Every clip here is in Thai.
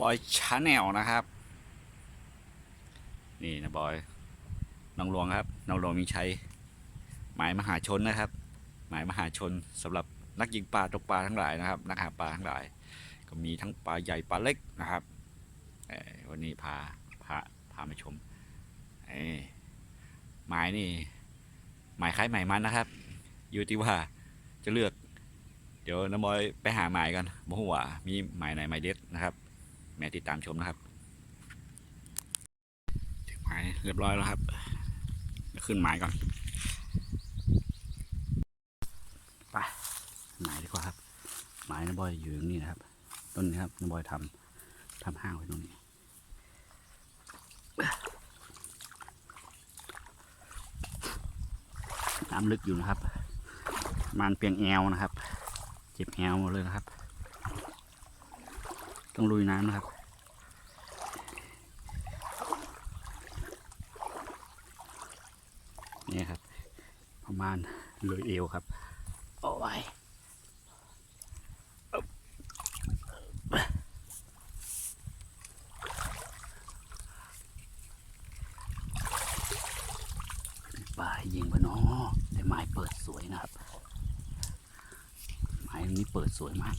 บอยชาแนลนะครับ นี่นะบอยน้องหลวงครับน้องหลวงมีชัยหมายมหาชนนะครับ หมายมหาชนสำหรับนักยิงปลาตกปลาทั้งหลายนะครับ นักหาปลาทั้งหลาย ก็มีทั้งปลาใหญ่ปลาเล็กนะครับวันนี้พาพาพามาชมเอ้ยหมายนี่หมายคล้ายหมายมันนะครับ อยู่ที่ว่าจะเลือก เดี๋ยวน้ำบอยไปหาหมายกันบ่ฮู้ว่ามีหมายไหนหมายเด็ดนะครับ แม่ติดตามชมนะครับถึงหมายเรียบร้อยแล้วครับขึ้นหมายก่อนไปหมายดีกว่าครับหมายน้ำบอยอยู่ตรงนี้นะครับ ต้นนี้ครับน้ำบอยทำทำห้างไว้ตรงนี้น้ำลึกอยู่นะครับ มันเปียงแอวนะครับ เจ็บแอวหมดเลยนะครับ ต้องลุยน้ำนะครับ นี่ครับ ประมาณเลยเอวครับ โอ้ยป่ายิงปะเนาะแต่ไม้เปิดสวยนะครับ ไม้นี้เปิดสวยมาก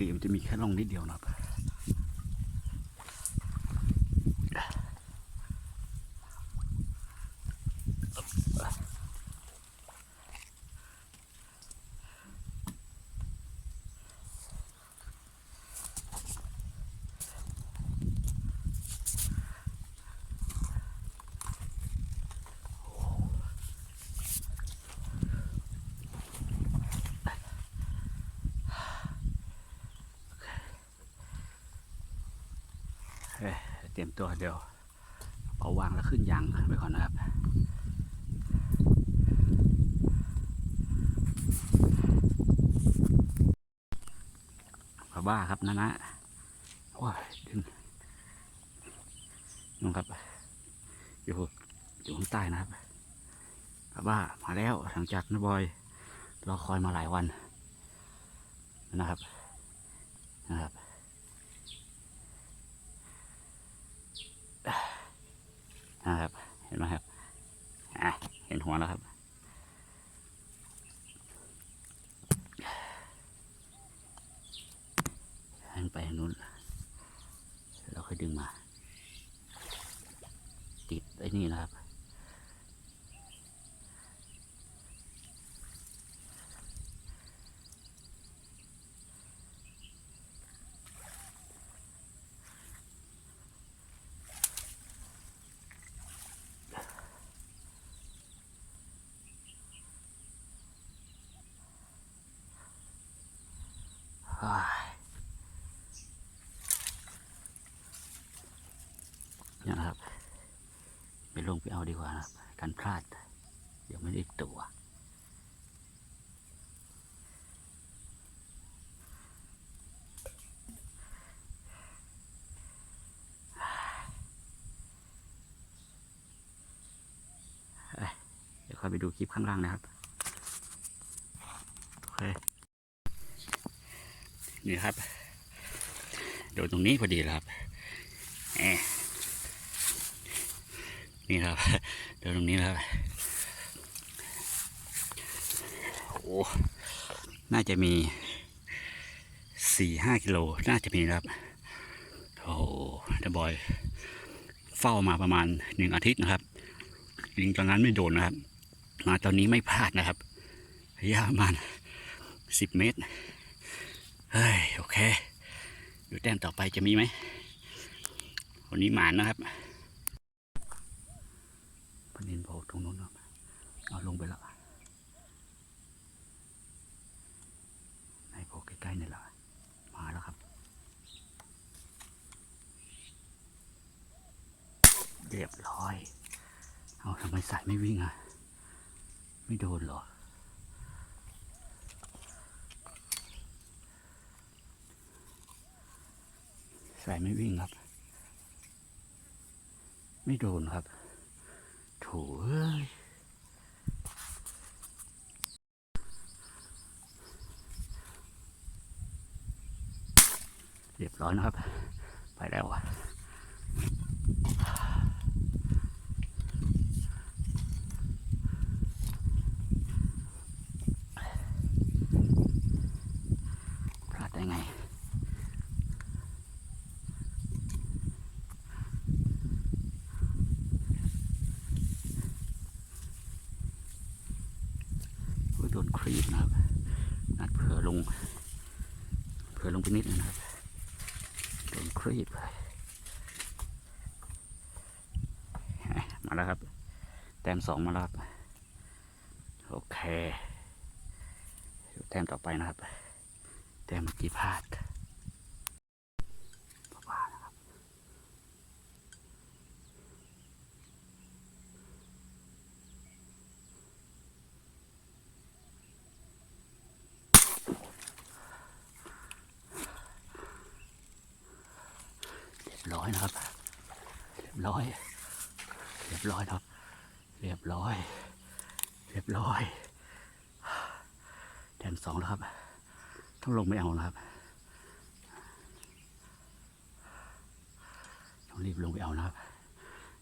ติมันจะมีแค่ร่องนิดเดียวนะครับ เตรียมตัวเดี๋ยวเอาวางแล้วขึ้นยางไปก่อนนะครับบ้าครับนะนะโอ้ยดึงนู่นครับ อยู่อยู่ข้างใต้นะครับบ้ามาแล้วหลังจากนะบอยรอคอยมาหลายวันนะครับนะครับ นะครับ เห็นไหมครับอะเห็นหัวแล้วครับ หันไปทางนู้น เราค่อยดึงมา ติดไอ้นี่นะครับ นี่ยนะครับไปลงไปเอาดีกว่านะครับ การพลาด เดี๋ยวไม่ได้ตัว เดี๋ยวค่อยไปดูคลิปข้างล่างนะครับ โอเค นี่ครับโดนตรงนี้พอดีครับนี่ครับโดนตรงนี้ครับโอ้น่าจะมีสี่ห้ากิโลน่าจะมีครับโอ้เดบอยเฝ้ามาประมาณหนึ่งอาทิตย์นะครับยิงตอนนั้นไม่โดนนะครับ มาตอนนี้ไม่พลาดนะครับระยะประมาณสิบเมตร โอเค อยู่แต้มต่อไปจะมีไหม วันนี้หมานนะครับปนินโผล่ตรงนู้นครับเอาลงไปแล้วในโผล่ใกล้ๆนี่แหละมาแล้วครับเรียบร้อย เอาทำไมสายไม่วิ่งอะ ไม่โดนเหรอ สายไม่วิ่งครับ ไม่โดนครับโถเอ้ยเรียบร้อยนะครับ ไปแล้วอะพลาดได้ไง โอ้ยโดนครีบนะครับ นัดเผื่อลง เผื่อ ลงไปนิดนะครับโดนครีบมาแล้วครับ แต้มสองมาแล้วครับ โอเคแต้มต่อไปนะครับ แต้มเมื่อกี้พลาดบ้าๆนะครับเรียบร้อยนะครับ เรียบร้อย เรียบร้อยครับ เรียบร้อย เรียบร้อยแดนสองแล้วครับ ต้องลงไม่เอานะครับ ต้องรีบลงไปเอานะครับ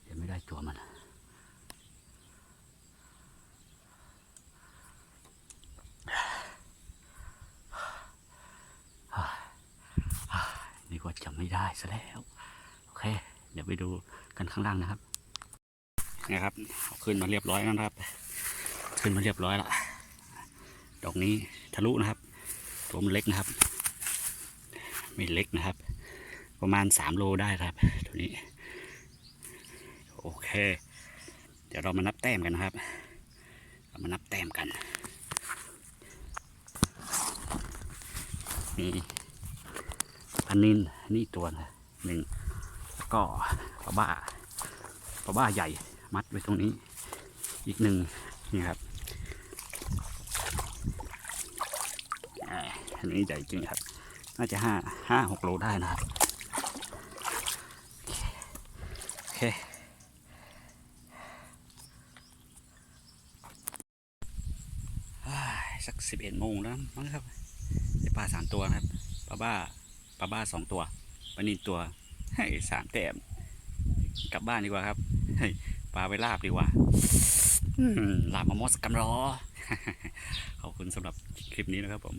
เดี๋ยวไม่ได้ตัวมัน็จะไม่ได้ซะแล้ว โอเค เดี๋ยวไปดูกันข้างล่างนะครับนะครับเอาขึ้นมาเรียบร้อยแล้วนะครับ ขึ้นมาเรียบร้อยแล้วดอกนี้ทะลุนะครับตัวมันเล็กนะครับไม่เล็กนะครับ ประมาณสามโลได้ครับตัวนี้ โอเค เดี๋ยวเรามานับแต้มกันนะครับ เรามานับแต้มกันนี่ พันนินนี่ตัวหนึ่งแล้วก็ปลาบ้าปลาบ้าใหญ่มัดไว้ตรงนี้ อีกหนึ่งนี่ครับอันนี้ใหญ่จริงครับ น่าจะห้าห้าหกโลได้นะครับโอเคสักสิบเอ็ดโมงแล้วมั้งครับได้ปลาสามตัวนะครับปลาบ้า ปลาบ้าสองตัวปลานินตัวให้สามแต้มกลับบ้านดีกว่าครับปลาไปลาบดีกว่าลาบมามอสกันรอขอบคุณสำหรับคลิปนี้นะครับผม